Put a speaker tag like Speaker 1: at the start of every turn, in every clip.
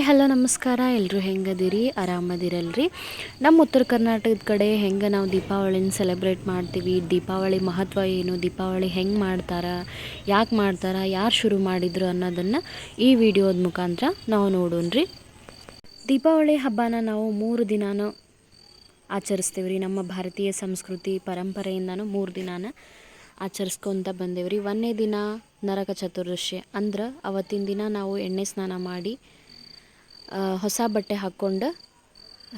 Speaker 1: Hi, hello, ನಮಸ್ಕಾರ. ಎಲ್ಲರೂ ಹೆಂಗದಿರಿ? ಆರಾಮದಿರಲ್ರಿ? ನಮ್ಮ ಉತ್ತರ ಕರ್ನಾಟಕದ ಕಡೆ ಹೆಂಗೆ ನಾವು ದೀಪಾವಳಿನ ಸೆಲೆಬ್ರೇಟ್ ಮಾಡ್ತೀವಿ? ದೀಪಾವಳಿ ಮಹತ್ವ ಏನು? ದೀಪಾವಳಿ ಹೆಂಗೆ ಮಾಡ್ತಾರೆ? ಯಾಕೆ ಮಾಡ್ತಾರೆ? ಯಾರು ಶುರು ಮಾಡಿದ್ರು ಅನ್ನೋದನ್ನು ಈ ವಿಡಿಯೋದ ಮುಖಾಂತರ ನಾವು ನೋಡೋಣ್ರಿ. ದೀಪಾವಳಿ ಹಬ್ಬನ ನಾವು ಮೂರು ದಿನಾನು ಆಚರಿಸ್ತೀವಿ ರೀ ನಮ್ಮ ಭಾರತೀಯ ಸಂಸ್ಕೃತಿ ಪರಂಪರೆಯಿಂದನೂ ಮೂರು ದಿನಾನ ಆಚರಿಸ್ಕೊತ ಬಂದೇವ್ರಿ. ಒಂದೇ ದಿನ ನರಕ ಚತುರ್ದಶಿ ಅಂದ್ರೆ ಅವತ್ತಿನ ದಿನ ನಾವು ಎಣ್ಣೆ ಸ್ನಾನ ಮಾಡಿ ಹೊಸ ಬಟ್ಟೆ ಹಾಕ್ಕೊಂಡು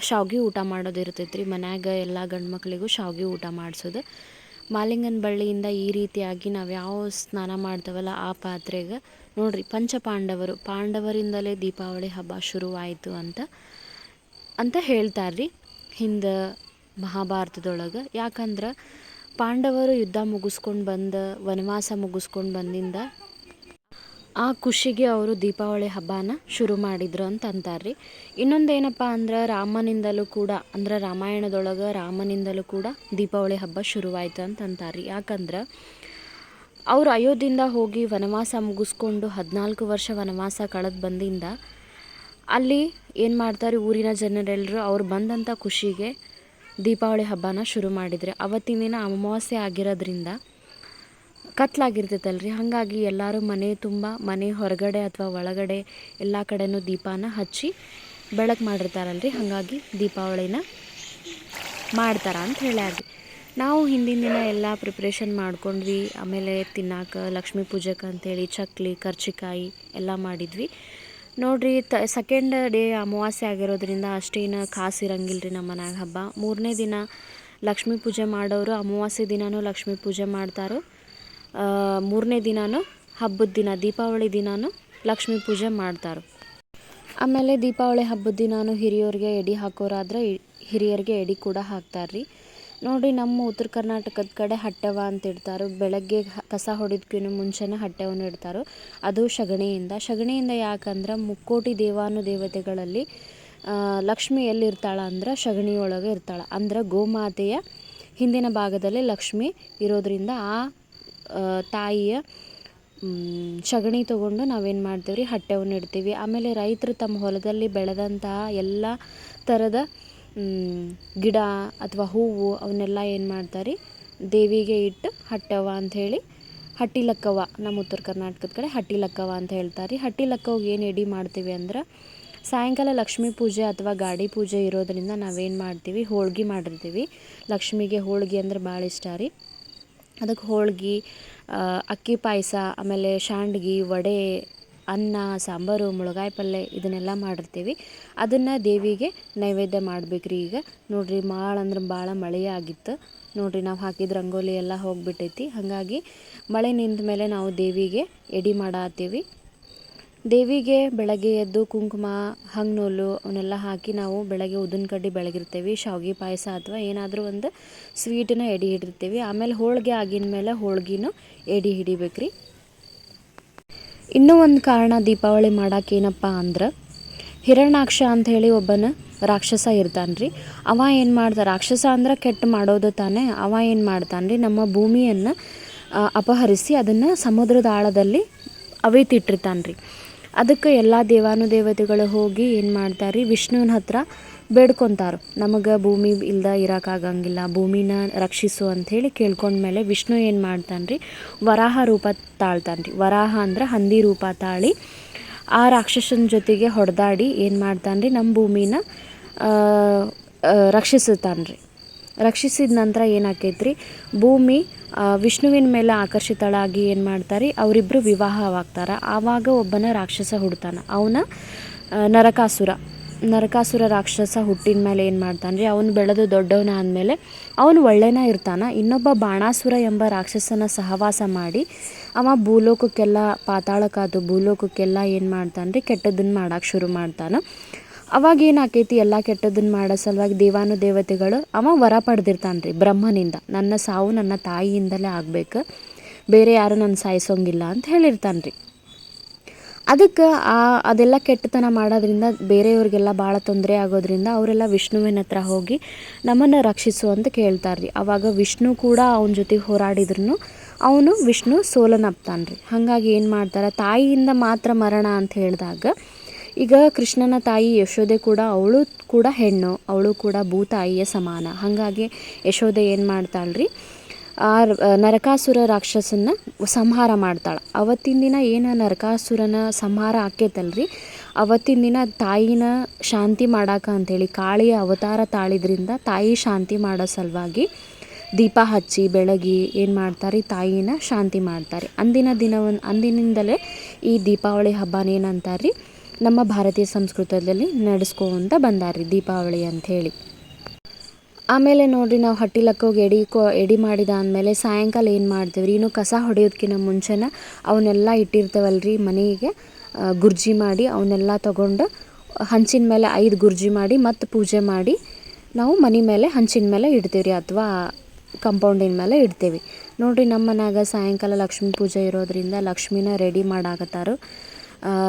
Speaker 1: ಶಾವ್ಗೆ ಊಟ ಮಾಡೋದು ಇರ್ತೈತೆ ರೀ ಮನ್ಯಾಗ ಎಲ್ಲ ಗಂಡು ಮಕ್ಕಳಿಗೂ ಶಾವ್ಗೆ ಊಟ ಮಾಡಿಸೋದು. ಮಾಲಿಂಗನ ಬಳ್ಳಿಯಿಂದ ಈ ರೀತಿಯಾಗಿ ನಾವು ಯಾವ ಸ್ನಾನ ಮಾಡ್ತೇವಲ್ಲ ಆ ಪಾತ್ರೆಗೆ ನೋಡ್ರಿ ಪಂಚ ಪಾಂಡವರು ಪಾಂಡವರಿಂದಲೇ ದೀಪಾವಳಿ ಹಬ್ಬ ಶುರುವಾಯಿತು ಅಂತ ಅಂತ ಹೇಳ್ತಾರೆ ರೀ ಹಿಂದೆ ಮಹಾಭಾರತದೊಳಗೆ. ಯಾಕಂದ್ರೆ ಪಾಂಡವರು ಯುದ್ಧ ಮುಗಿಸ್ಕೊಂಡು ಬಂದು, ವನವಾಸ ಮುಗಿಸ್ಕೊಂಡು ಬಂದಿಂದ ಆ ಖುಷಿಗೆ ಅವರು ದೀಪಾವಳಿ ಹಬ್ಬನ ಶುರು ಮಾಡಿದ್ರು ಅಂತ ಅಂತಾರ್ರಿ. ಇನ್ನೊಂದೇನಪ್ಪ ಅಂದ್ರೆ ರಾಮನಿಂದಲೂ ಕೂಡ, ಅಂದ್ರೆ ರಾಮಾಯಣದೊಳಗೆ ರಾಮನಿಂದಲೂ ಕೂಡ ದೀಪಾವಳಿ ಹಬ್ಬ ಶುರುವಾಯ್ತು ಅಂತ ಅಂತಾರ್ರಿ. ಯಾಕಂದ್ರೆ ಅವರು ಅಯೋಧ್ಯೆಯಿಂದ ಹೋಗಿ ವನವಾಸ ಮುಗಿಸ್ಕೊಂಡು ಹದಿನಾಲ್ಕು ವರ್ಷ ವನವಾಸ ಕಳೆದು ಬಂದಿಂದ ಅಲ್ಲಿ ಏನು ಮಾಡ್ತಾರೆ ಊರಿನ ಜನರೆಲ್ಲರೂ ಅವ್ರು ಬಂದಂಥ ಖುಷಿಗೆ ದೀಪಾವಳಿ ಹಬ್ಬನ ಶುರು ಮಾಡಿದರೆ. ಅವತ್ತಿನ ದಿನ ಅಮಾವಾಸ್ಯೆ ಆಗಿರೋದ್ರಿಂದ ಕತ್ಲಾಗಿರ್ತೈತಲ್ರಿ. ಹಾಗಾಗಿ ಎಲ್ಲರೂ ಮನೆ ತುಂಬ, ಮನೆ ಹೊರಗಡೆ ಅಥವಾ ಒಳಗಡೆ ಎಲ್ಲ ಕಡೆನೂ ದೀಪಾನ ಹಚ್ಚಿ ಬೆಳಕು ಮಾಡಿರ್ತಾರಲ್ರಿ. ಹಾಗಾಗಿ ದೀಪಾವಳಿನ ಮಾಡ್ತಾರ ಅಂತ ಹೇಳಿ ನಾವು ಹಿಂದಿನ ದಿನ ಎಲ್ಲ ಪ್ರಿಪ್ರೇಷನ್ ಮಾಡ್ಕೊಂಡ್ವಿ. ಆಮೇಲೆ ತಿನ್ನಾಕ, ಲಕ್ಷ್ಮೀ ಪೂಜೆಗೆ ಅಂತೇಳಿ ಚಕ್ಲಿ, ಕರ್ಚಿಕಾಯಿ ಎಲ್ಲ ಮಾಡಿದ್ವಿ. ನೋಡ್ರಿ ತ ಸೆಕೆಂಡ್ ಡೇ ಅಮಾವಾಸ್ಯೆ ಆಗಿರೋದ್ರಿಂದ ಅಷ್ಟೇನು ಖಾಸ್ ಇರಂಗಿಲ್ಲ ರೀ ನಮ್ಮ ಮನೆಯಾಗ ಹಬ್ಬ. ಮೂರನೇ ದಿನ ಲಕ್ಷ್ಮೀ ಪೂಜೆ ಮಾಡೋರು ಅಮಾವಾಸ್ಯೆ ದಿನವೂ ಲಕ್ಷ್ಮೀ ಪೂಜೆ ಮಾಡ್ತಾರೋ. ಮೂರನೇ ದಿನನೂ ಹಬ್ಬದ ದಿನ ದೀಪಾವಳಿ ದಿನನೂ ಲಕ್ಷ್ಮೀ ಪೂಜೆ ಮಾಡ್ತಾರೆ. ಆಮೇಲೆ ದೀಪಾವಳಿ ಹಬ್ಬದ ದಿನಾನು ಹಿರಿಯರಿಗೆ ಎಡೆ ಹಾಕೋರಾದ್ರೆ ಹಿರಿಯರಿಗೆ ಎಡೆ ಕೂಡ ಹಾಕ್ತಾರ್ರಿ. ನೋಡಿ ನಮ್ಮ ಉತ್ತರ ಕರ್ನಾಟಕದ ಕಡೆ ಹಟ್ಟೆವ ಅಂತ ಇಡ್ತಾರೆ. ಬೆಳಗ್ಗೆ ಕಸ ಹೊಡಿದ್ಕಿನ್ನು ಮುಂಚೆನೇ ಹಟ್ಟೆವನ್ನು ಇಡ್ತಾರೆ. ಅದು ಸಗಣಿಯಿಂದ ಸಗಣಿಯಿಂದ ಯಾಕಂದ್ರೆ ಮುಕ್ಕೋಟಿ ದೇವಾನು ದೇವತೆಗಳಲ್ಲಿ ಲಕ್ಷ್ಮಿ ಎಲ್ಲಿರ್ತಾಳ ಅಂದ್ರೆ ಸಗಣಿಯೊಳಗೆ ಇರ್ತಾಳ. ಅಂದ್ರೆ ಗೋಮಾತೆಯ ಹಿಂದಿನ ಭಾಗದಲ್ಲಿ ಲಕ್ಷ್ಮಿ ಇರೋದ್ರಿಂದ ಆ, ತಾಯಿಯ ಸಗಣಿ ತೊಗೊಂಡು ನಾವೇನು ಮಾಡ್ತೀವಿ ರೀ ಹಟ್ಟೆವನ್ನು ಇಡ್ತೀವಿ. ಆಮೇಲೆ ರೈತರು ತಮ್ಮ ಹೊಲದಲ್ಲಿ ಬೆಳೆದಂತಹ ಎಲ್ಲ ಥರದ ಗಿಡ ಅಥವಾ ಹೂವು ಅವನ್ನೆಲ್ಲ ಏನು ಮಾಡ್ತಾರೆ? ರೀ ದೇವಿಗೆ ಇಟ್ಟು ಹಟ್ಟೆವ ಅಂಥೇಳಿ ಹಟ್ಟಿ ಲಕ್ಕವ್ವ ನಮ್ಮ ಉತ್ತರ ಕರ್ನಾಟಕದ ಕಡೆ ಹಟ್ಟಿ ಲಕ್ಕವ್ವ ಅಂತ ಹೇಳ್ತಾರೆ. ಹಟ್ಟಿ ಲಕ್ಕವ್ಗೆ ಏನು ಎಡಿ ಮಾಡ್ತೀವಿ ಅಂದ್ರೆ ಸಾಯಂಕಾಲ ಲಕ್ಷ್ಮೀ ಪೂಜೆ ಅಥವಾ ಗಾಡಿ ಪೂಜೆ ಇರೋದರಿಂದ ನಾವೇನು ಮಾಡ್ತೀವಿ? ಹೋಳ್ಗೆ ಮಾಡಿರ್ತೀವಿ. ಲಕ್ಷ್ಮಿಗೆ ಹೋಳ್ಗೆ ಅಂದ್ರೆ ಭಾಳ ಇಷ್ಟ ರೀ. ಅದಕ್ಕೆ ಹೋಳ್ಗೆ ಅಕ್ಕಿ ಪಾಯಸ, ಆಮೇಲೆ ಶಾಂಡ್ಗಿ, ವಡೆ, ಅನ್ನ, ಸಾಂಬಾರು, ಮುಳ್ಗಾಯಿ ಪಲ್ಯ ಇದನ್ನೆಲ್ಲ ಮಾಡಿರ್ತೀವಿ. ಅದನ್ನು ದೇವಿಗೆ ನೈವೇದ್ಯ ಮಾಡ್ಬೇಕ್ರಿ ಈಗ. ನೋಡ್ರಿ ಭಾಳ ಅಂದ್ರೆ ಭಾಳ ಮಳೆ ಆಗಿತ್ತು. ನೋಡಿರಿ ನಾವು ಹಾಕಿದ ರಂಗೋಲಿ ಎಲ್ಲ ಹೋಗಿಬಿಟ್ಟೈತಿ. ಹಾಗಾಗಿ ಮಳೆ ನಿಂತ ಮೇಲೆ ನಾವು ದೇವಿಗೆ ಎಡೆ ಮಾಡತ್ತೀವಿ ದೇವಿಗೆ ಬೆಳಗ್ಗೆ ಎದ್ದು ಕುಂಕುಮ, ಹಂಗ್ನೂಲು ಅವನ್ನೆಲ್ಲ ಹಾಕಿ ನಾವು ಬೆಳಗ್ಗೆ ಉದ್ದಿನ ಕಡ್ಡಿ ಬೆಳಗಿರ್ತೀವಿ. ಶಾವ್ಗೆ ಪಾಯಸ ಅಥವಾ ಏನಾದರೂ ಒಂದು ಸ್ವೀಟನ್ನ ಎಡಿ ಹಿಡಿರ್ತೀವಿ. ಆಮೇಲೆ ಹೋಳಿಗೆ ಆಗಿನ ಮೇಲೆ ಹೋಳ್ಗಿನೂ ಎಡಿ ಹಿಡಿಬೇಕ್ರಿ. ಇನ್ನೂ ಒಂದು ಕಾರಣ ದೀಪಾವಳಿ ಮಾಡೋಕೆ ಏನಪ್ಪ ಅಂದ್ರೆ ಹಿರಣ್ಯಾಕ್ಷ ಅಂತ ಹೇಳಿ ಒಬ್ಬನ ರಾಕ್ಷಸ ಇರ್ತಾನೆ ರೀ ಅವ ಏನು ಮಾಡ್ದ, ರಾಕ್ಷಸ ಅಂದ್ರೆ ಕೆಟ್ಟ ಮಾಡೋದು ತಾನೇ. ಅವ ಏನು ಮಾಡ್ತಾನೆ ರೀ ನಮ್ಮ ಭೂಮಿಯನ್ನು ಅಪಹರಿಸಿ ಅದನ್ನು ಸಮುದ್ರದ ಆಳದಲ್ಲಿ ಅವಿತಿಟ್ಟಿರ್ತಾನೆ ರೀ ಅದಕ್ಕೆ ಎಲ್ಲ ದೇವಾನುದೇವತೆಗಳು ಹೋಗಿ ಏನು ಮಾಡ್ತಾರೆ? ರೀ ವಿಷ್ಣುವಿನ ಹತ್ರ ಬೇಡ್ಕೊತಾರೆ. ನಮಗೆ ಭೂಮಿ ಇಲ್ದ ಇರೋಕ್ಕಾಗಂಗಿಲ್ಲ ಭೂಮಿನ ರಕ್ಷಿಸು ಅಂಥೇಳಿ ಕೇಳ್ಕೊಂಡ್ಮೇಲೆ ವಿಷ್ಣು ಏನು ಮಾಡ್ತಾನೆ ರೀ ವರಾಹ ರೂಪ ತಾಳ್ತಾನೆ ರೀ ವರಾಹ ಅಂದ್ರೆ ಹಂದಿ ರೂಪ ತಾಳಿ ಆ ರಾಕ್ಷಸನ ಜೊತೆಗೆ ಹೊಡೆದಾಡಿ ಏನು ಮಾಡ್ತಾನೆ ರೀ ನಮ್ಮ ಭೂಮಿನ ರಕ್ಷಿಸುತ್ತಾನೆ ರೀ ರಕ್ಷಿಸಿದ ನಂತರ ಏನಾಕೈತ್ರಿ? ಭೂಮಿ ವಿಷ್ಣುವಿನ ಮೇಲೆ ಆಕರ್ಷಿತಳಾಗಿ ಏನು ಮಾಡ್ತಾರೆ? ಅವರಿಬ್ಬರು ವಿವಾಹವಾಗ್ತಾರೆ. ಆವಾಗ ಒಬ್ಬನ ರಾಕ್ಷಸ ಹುಡ್ತಾನೆ. ಅವನ ನರಕಾಸುರ. ನರಕಾಸುರ ರಾಕ್ಷಸ ಹುಟ್ಟಿದ ಮೇಲೆ ಏನು ಮಾಡ್ತಾನೆ ರೀ ಅವನು ಬೆಳೆದು ದೊಡ್ಡವನ ಆದಮೇಲೆ ಅವನು ಒಳ್ಳೆಯನ ಇರ್ತಾನೆ. ಇನ್ನೊಬ್ಬ ಬಾಣಾಸುರ ಎಂಬ ರಾಕ್ಷಸನ ಸಹವಾಸ ಮಾಡಿ ಅವ ಭೂಲೋಕಕ್ಕೆಲ್ಲ ಪಾತಾಳಕ್ಕಾದು ಭೂಲೋಕಕ್ಕೆಲ್ಲ ಏನು ಮಾಡ್ತಾನೆ ರೀ ಕೆಟ್ಟದನ್ನು ಮಾಡಕ್ಕೆ ಶುರು ಮಾಡ್ತಾನೆ. ಅವಾಗ ಏನಾಕೈತಿ ಎಲ್ಲ ಕೆಟ್ಟದನ್ನ ಮಾಡೋ ಸಲುವಾಗಿ ದೇವಾನು ದೇವತೆಗಳು ಅವ ವರ ಪಡೆದಿರ್ತಾನೆ ರೀ ಬ್ರಹ್ಮನಿಂದ. ನನ್ನ ಸಾವು ನನ್ನ ತಾಯಿಯಿಂದಲೇ ಆಗ್ಬೇಕು. ಬೇರೆ ಯಾರು ನನ್ನ ಸಾಯಿಸೋಂಗಿಲ್ಲ ಅಂತ ಹೇಳಿರ್ತಾನೆ ರೀ ಅದಕ್ಕೆ ಆ ಅದೆಲ್ಲ ಕೆಟ್ಟತನ ಮಾಡೋದ್ರಿಂದ ಬೇರೆಯವ್ರಿಗೆಲ್ಲ ಭಾಳ ತೊಂದರೆ ಆಗೋದ್ರಿಂದ ಅವರೆಲ್ಲ ವಿಷ್ಣುವಿನ ಹತ್ರ ಹೋಗಿ ನಮ್ಮನ್ನು ರಕ್ಷಿಸು ಅಂತ ಕೇಳ್ತಾರೆ ರೀ ಆವಾಗ ವಿಷ್ಣು ಕೂಡ ಅವನ ಜೊತೆ ಹೋರಾಡಿದ್ರು ಅವನು ವಿಷ್ಣು ಸೋಲನಪ್ತಾನೆ ರೀ ಹಾಗಾಗಿ ಏನು ಮಾಡ್ತಾರೆ, ತಾಯಿಯಿಂದ ಮಾತ್ರ ಮರಣ ಅಂತ ಹೇಳಿದಾಗ ಈಗ ಕೃಷ್ಣನ ತಾಯಿ ಯಶೋದೆ ಕೂಡ, ಅವಳು ಕೂಡ ಹೆಣ್ಣು, ಅವಳು ಕೂಡ ಭೂತಾಯಿಯ ಸಮಾನ. ಹಾಗಾಗಿ ಯಶೋದೆ ಏನು ಮಾಡ್ತಾಳ್ರಿ? ಆ ನರಕಾಸುರ ರಾಕ್ಷಸನ್ನ ಸಂಹಾರ ಮಾಡ್ತಾಳೆ. ಅವತ್ತಿನ ದಿನ ಏನು ನರಕಾಸುರನ ಸಂಹಾರ ಆಕೈತಲ್ರಿ? ಅವತ್ತಿನ ದಿನ ತಾಯಿನ ಶಾಂತಿ ಮಾಡಾಕ ಅಂಥೇಳಿ ಕಾಳಿಯ ಅವತಾರ ತಾಳಿದ್ರಿಂದ ತಾಯಿ ಶಾಂತಿ ಮಾಡೋ ಸಲುವಾಗಿ ದೀಪ ಹಚ್ಚಿ, ಬೆಳಗಿ ಏನು ಮಾಡ್ತಾರೆ? ತಾಯಿನ ಶಾಂತಿ ಮಾಡ್ತಾರೆ. ಅಂದಿನ ದಿನವನ್ನು ಅಂದಿನಿಂದಲೇ ಈ ದೀಪಾವಳಿ ಹಬ್ಬನ ಏನಂತಾರೆ ರೀ ನಮ್ಮ ಭಾರತೀಯ ಸಂಸ್ಕೃತದಲ್ಲಿ ನಡೆಸ್ಕೊಂತ ಬಂದಾರಿ ದೀಪಾವಳಿ ಅಂಥೇಳಿ. ಆಮೇಲೆ ನೋಡ್ರಿ ನಾವು ಹಟ್ಟಿಲಕ್ಕೋಗಿ ಎಡಿ ಕೊ, ಎಡಿ ಮಾಡಿದ ಅಂದಮೇಲೆ ಸಾಯಂಕಾಲ ಏನು ಮಾಡ್ತೀವಿ ರೀ ಇನ್ನು ಕಸ ಹೊಡೆಯೋದಕ್ಕಿಂತ ಮುಂಚೆನ ಅವನ್ನೆಲ್ಲ ಇಟ್ಟಿರ್ತೇವಲ್ರಿ ಮನೆಗೆ ಗುರ್ಜಿ ಮಾಡಿ ಅವನ್ನೆಲ್ಲ ತಗೊಂಡು ಹಂಚಿನ ಮೇಲೆ ಐದು ಗುರ್ಜಿ ಮಾಡಿ ಮತ್ತು ಪೂಜೆ ಮಾಡಿ ನಾವು ಮನೆ ಮೇಲೆ ಹಂಚಿನ ಮೇಲೆ ಇಡ್ತೀವಿ ರೀ ಅಥವಾ ಕಂಪೌಂಡಿನ ಮೇಲೆ ಇಡ್ತೀವಿ. ನೋಡಿರಿ ನಮ್ಮ ಮನ್ಯಾಗ ಸಾಯಂಕಾಲ ಲಕ್ಷ್ಮೀ ಪೂಜೆ ಇರೋದರಿಂದ ಲಕ್ಷ್ಮಿನ ರೆಡಿ ಮಾಡಾಕತ್ತಾರು.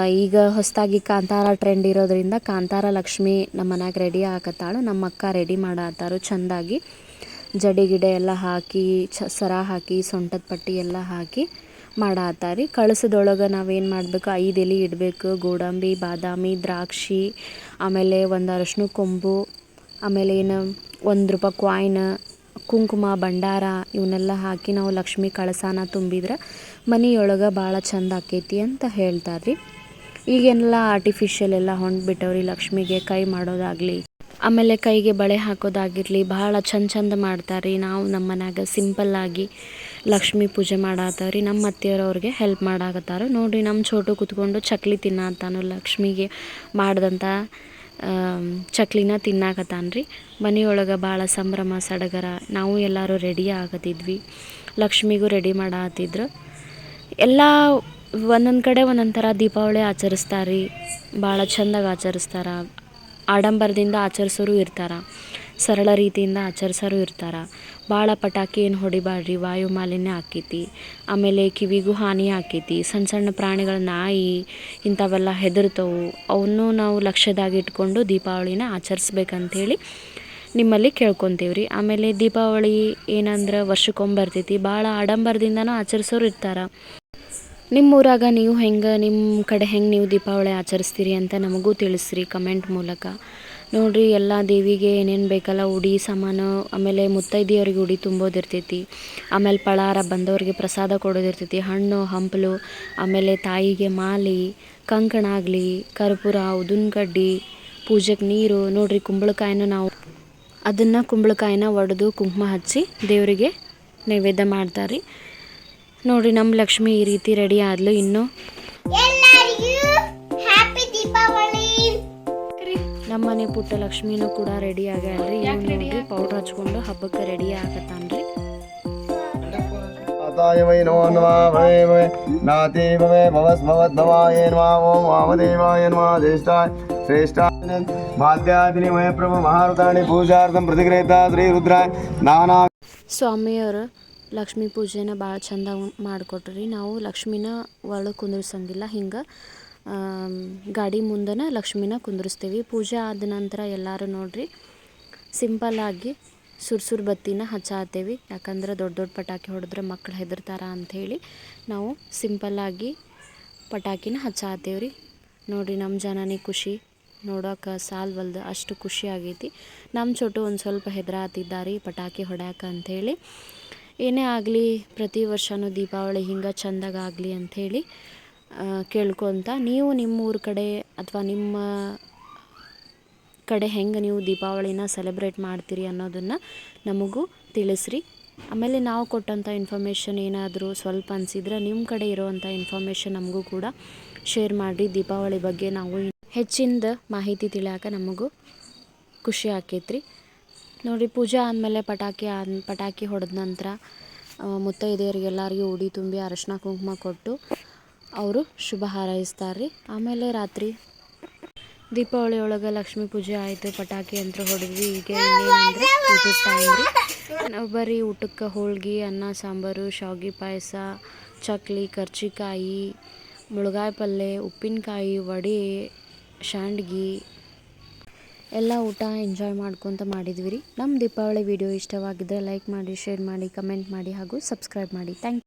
Speaker 1: ಈಗ ಹೊಸದಾಗಿ ಕಾಂತಾರ ಟ್ರೆಂಡ್ ಇರೋದ್ರಿಂದ ಕಾಂತಾರ ಲಕ್ಷ್ಮಿ ನಮ್ಮ ಮನ್ಯಾಗ ರೆಡಿ ಆಗತ್ತಾಳು ನಮ್ಮ ಅಕ್ಕ ರೆಡಿ ಮಾಡತ್ತಾರು ಚೆಂದಾಗಿ. ಜಡೆ ಗಿಡೆ ಎಲ್ಲ ಹಾಕಿ, ಚ, ಸರ ಹಾಕಿ, ಸೊಂಟದ ಪಟ್ಟಿ ಎಲ್ಲ ಹಾಕಿ ಮಾಡತ್ತಾರಿ. ಕಳಸದೊಳಗೆ ನಾವೇನು ಮಾಡಬೇಕು? ಐದು ಎಲೆ ಇಡಬೇಕು, ಗೋಡಂಬಿ, ಬಾದಾಮಿ, ದ್ರಾಕ್ಷಿ, ಆಮೇಲೆ ಒಂದು ಅರಶಿನ ಕೊಂಬು, ಆಮೇಲೆ ಏನು, ಒಂದು ರೂಪಾಯಿ ಕ್ವಾಯ್ನ್ ಕುಂಕುಮ, ಭಂಡಾರ ಇವನ್ನೆಲ್ಲ ಹಾಕಿ ನಾವು ಲಕ್ಷ್ಮಿ ಕಳಸಾನ ತುಂಬಿದ್ರೆ ಮನೆಯೊಳಗೆ ಭಾಳ ಚಂದ ಆಕೈತಿ ಅಂತ ಹೇಳ್ತಾರೆ ರೀ ಈಗೆಲ್ಲ ಆರ್ಟಿಫಿಷಿಯಲ್ ಎಲ್ಲ ಹೊಂದ್ಬಿಟ್ಟವ್ರಿ ಲಕ್ಷ್ಮಿಗೆ ಕೈ ಮಾಡೋದಾಗಲಿ, ಆಮೇಲೆ ಕೈಗೆ ಬಳೆ ಹಾಕೋದಾಗಿರಲಿ ಭಾಳ ಚಂದ ಚಂದ ಮಾಡ್ತಾರೆ ರೀ ನಾವು ನಮ್ಮ ಮನ್ಯಾಗ ಸಿಂಪಲ್ಲಾಗಿ ಲಕ್ಷ್ಮಿ ಪೂಜೆ ಮಾಡತ್ತವ್ರಿ ನಮ್ಮ ಅತ್ತೆಯವ್ರವ್ರಿಗೆ ಹೆಲ್ಪ್ ಮಾಡಾಕತ್ತಾರ. ನೋಡಿರಿ ನಮ್ಮ ಛೋಟು ಕುತ್ಕೊಂಡು ಚಕ್ಲಿ ತಿನ್ನತ್ತಾನು ಲಕ್ಷ್ಮಿಗೆ ಮಾಡ್ದಂಥ ಆಮ್, ತಿನ್ನಾಕತ್ತಾನ ರೀ ಮನೆಯೊಳಗೆ ಭಾಳ ಸಂಭ್ರಮ ಸಡಗರ ನಾವು ಎಲ್ಲರೂ ರೆಡಿ ಆಗತ್ತಿದ್ವಿ ಲಕ್ಷ್ಮಿಗೂ ರೆಡಿ ಮಾಡತ್ತಿದ್ರು ಎಲ್ಲ ಒಂದೊಂದು ಕಡೆ ಒಂದೊಂದು ಥರ ದೀಪಾವಳಿ ಆಚರಿಸ್ತಾರೆ. ರೀ ಭಾಳ ಚಂದಾಗಿ ಆಚರಿಸ್ತಾರೆ. ಆಡಂಬರದಿಂದ ಆಚರಿಸೋರು ಇರ್ತಾರ. ಸರಳ ರೀತಿಯಿಂದ ಆಚರಿಸೋರು ಇರ್ತಾರೆ. ಭಾಳ ಪಟಾಕಿ ಏನು ಹೊಡಿಬಾರ್ರಿ ವಾಯು ಮಾಲಿನ್ಯ ಆಕೈತಿ. ಆಮೇಲೆ ಕಿವಿಗೂ ಹಾನಿ ಆಕೈತಿ. ಸಣ್ಣ ಸಣ್ಣ ಪ್ರಾಣಿಗಳ ನಾಯಿ ಇಂಥವೆಲ್ಲ ಹೆದರ್ತವು. ಅವನ್ನೂ ನಾವು ಲಕ್ಷ್ಯದಾಗ ಇಟ್ಕೊಂಡು ದೀಪಾವಳಿನ ಆಚರಿಸ್ಬೇಕಂಥೇಳಿ ನಿಮ್ಮಲ್ಲಿ ಕೇಳ್ಕೊತೀವಿ ರೀ ಆಮೇಲೆ ದೀಪಾವಳಿ ಏನಂದ್ರೆ ವರ್ಷಕ್ಕೊಮ್ಮೆ ಬರ್ತೈತಿ. ಭಾಳ ಆಡಂಬರದಿಂದನೂ ಆಚರಿಸೋರು ಇರ್ತಾರ. ನಿಮ್ಮ ಊರಾಗ ನೀವು ಹೆಂಗೆ ನಿಮ್ಮ ಕಡೆ ಹೆಂಗೆ ನೀವು ದೀಪಾವಳಿ ಆಚರಿಸ್ತೀರಿ ಅಂತ ನಮಗೂ ತಿಳಿಸ್ರಿ ಕಮೆಂಟ್ ಮೂಲಕ. ನೋಡ್ರಿ, ಎಲ್ಲ ದೇವಿಗೆ ಏನೇನು ಬೇಕಲ್ಲ, ಉಡಿ ಸಾಮಾನು, ಆಮೇಲೆ ಮುತ್ತೈದೆಯವ್ರಿಗೆ ಉಡಿ ತುಂಬೋದಿರ್ತೈತಿ. ಆಮೇಲೆ ಪಳಾರ ಬಂದವ್ರಿಗೆ ಪ್ರಸಾದ ಕೊಡೋದಿರ್ತೈತಿ. ಹಣ್ಣು, ಹಂಪಲು, ಆಮೇಲೆ ತಾಯಿಗೆ ಮಾಲಿ, ಕಂಕಣ ಆಗಲಿ, ಕರ್ಪೂರ, ಉದಿನ ಕಡ್ಡಿ ಪೂಜೆಗೆ ನೀರು, ನೋಡ್ರಿ ಕುಂಬಳಕಾಯಿನ ನಾವು ಅದನ್ನು ಕುಂಬಳಕಾಯಿನ ಒಡೆದು ಕುಂಕುಮ ಹಚ್ಚಿ ದೇವರಿಗೆ ನೈವೇದ್ಯ ಮಾಡ್ತಾರೆ ನೋಡ್ರಿ ನಮ್ಮ ಲಕ್ಷ್ಮಿ ಈ ರೀತಿ ರೆಡಿ ಆದ್ಲು. ಇನ್ನು ನಮ್ಮ ಮನೆ ಪುಟ್ಟ ಲಕ್ಷ್ಮಿನೂ ಕೂಡ ರೆಡಿ ಆಗ್ಯಾಳ್ರಿ ಇವ್ ನೋಡ್ರಿ ಪೌಡ್ರ್ ಹಚ್ಕೊಂಡು ಹಬ್ಬಕ್ಕೆ ರೆಡಿ ಆಗತ್ತಾನ್ರಿ
Speaker 2: ताय वै नमो नमः भवे भवे नाति भवे भवस्भवद्भवाय नमः ॐ वामदेवाय नमः ज्येष्ठाय श्रेष्ठाय माध्यादिनि मय प्रभु महारुताणि पूजार्थं प्रतिगृहीता श्रीरुद्राय नाना
Speaker 1: ಸ್ವಾಮಿಯವರು ಲಕ್ಷ್ಮೀ ಪೂಜೆನ ಭಾಳ ಚಂದ ಮಾಡಿಕೊಟ್ರಿ ನಾವು ಲಕ್ಷ್ಮಿನ ಒಳಗೆ ಕುಂದ್ರಸಂಗಿಲ್ಲ ಹಿಂಗೆ ಗಾಡಿ ಮುಂದನ ಲಕ್ಷ್ಮಿನ ಕುಂದ್ರಿಸ್ತೀವಿ. ಪೂಜೆ ಆದ ನಂತರ ಎಲ್ಲರೂ ನೋಡ್ರಿ ಸಿಂಪಲ್ಲಾಗಿ ಸುರ್ಸುರ್ ಬತ್ತಿನ ಹಚ್ಚಾತೇವಿ. ಯಾಕಂದ್ರೆ ದೊಡ್ಡ ದೊಡ್ಡ ಪಟಾಕಿ ಹೊಡೆದ್ರೆ ಮಕ್ಳು ಹೆದರ್ತಾರ ಅಂಥೇಳಿ ನಾವು ಸಿಂಪಲ್ಲಾಗಿ ಪಟಾಕಿನ ಹಚ್ಚಾತೇವೆ ರೀ ನೋಡಿರಿ ನಮ್ಮ ಜನನೇ ಖುಷಿ. ನೋಡೋಕೆ ಸಾಲ್ವಲ್ದು ಅಷ್ಟು ಖುಷಿ ಆಗೈತಿ. ನಮ್ಮ ಚೋಟು ಒಂದು ಸ್ವಲ್ಪ ಹೆದರಾತಿದ್ದಾರೆ ಪಟಾಕಿ ಹೊಡ್ಯಾಕ ಅಂಥೇಳಿ. ಏನೇ ಆಗಲಿ, ಪ್ರತಿ ವರ್ಷವೂ ದೀಪಾವಳಿ ಹಿಂಗೆ ಚಂದಾಗಲಿ ಅಂಥೇಳಿ ಕೇಳ್ಕೊತ ನೀವು ನಿಮ್ಮ ಊರ ಕಡೆ ಅಥವಾ ನಿಮ್ಮ ಕಡೆ ಹೆಂಗೆ ನೀವು ದೀಪಾವಳಿನ ಸೆಲೆಬ್ರೇಟ್ ಮಾಡ್ತೀರಿ ಅನ್ನೋದನ್ನು ನಮಗೂ ತಿಳಿಸ್ರಿ. ಆಮೇಲೆ ನಾವು ಕೊಟ್ಟಂಥ ಇನ್ಫಾರ್ಮೇಷನ್ ಏನಾದರೂ ಸ್ವಲ್ಪ ಅನಿಸಿದ್ರೆ ನಿಮ್ಮ ಕಡೆ ಇರೋವಂಥ ಇನ್ಫಾರ್ಮೇಷನ್ ನಮಗೂ ಕೂಡ ಶೇರ್ ಮಾಡಿ ದೀಪಾವಳಿ ಬಗ್ಗೆ ನಾವು ಹೆಚ್ಚಿಂದ ಮಾಹಿತಿ ತಿಳಿಯಾಕ ನಮಗೂ ಖುಷಿ ಆಕೈತ್ರಿ. ನೋಡಿ ಪೂಜೆ ಆದಮೇಲೆ ಪಟಾಕಿ ಪಟಾಕಿ ಹೊಡೆದ ನಂತರ ಮುತ್ತೈದೆಯರಿಗೆಲ್ಲರಿಗೂ ಉಡಿ ತುಂಬಿ ಅರಶಿನ ಕುಂಕುಮ ಕೊಟ್ಟು ಅವರು ಶುಭ ಹಾರೈಸ್ತಾರೆ ರೀ ಆಮೇಲೆ ರಾತ್ರಿ ದೀಪಾವಳಿ ಒಳಗೆ ಲಕ್ಷ್ಮೀ ಪೂಜೆ ಆಯಿತು, ಪಟಾಕಿ ಅಂತ ಹೊಡೆದ್ವಿ. ಈಗ ಇನ್ನೇನಂದ್ರೆ ಊಟದ ನಾವು ಬರೀ ಊಟಕ್ಕೆ ಹೋಳ್ಗೆ, ಅನ್ನ, ಸಾಂಬಾರು, ಶಾವ್ಗೆ ಪಾಯಸ, ಚಕ್ಲಿ, ಕರ್ಚಿಕಾಯಿ, ಮುಳುಗಾಯಿ ಪಲ್ಯ ಉಪ್ಪಿನಕಾಯಿ, ವಡೆ, ಶಾಂಡ್ಗಿ ಎಲ್ಲ ಊಟ ಎಂಜಾಯ್ ಮಾಡ್ಕೊತ ಮಾಡಿದ್ವಿ ರೀ. ನಮ್ಮ ದೀಪಾವಳಿ ವಿಡಿಯೋ ಇಷ್ಟವಾಗಿದ್ದರೆ ಲೈಕ್ ಮಾಡಿ ಶೇರ್ ಮಾಡಿ ಕಮೆಂಟ್ ಮಾಡಿ ಹಾಗೂ ಸಬ್ಸ್ಕ್ರೈಬ್ ಮಾಡಿ. ಥ್ಯಾಂಕ್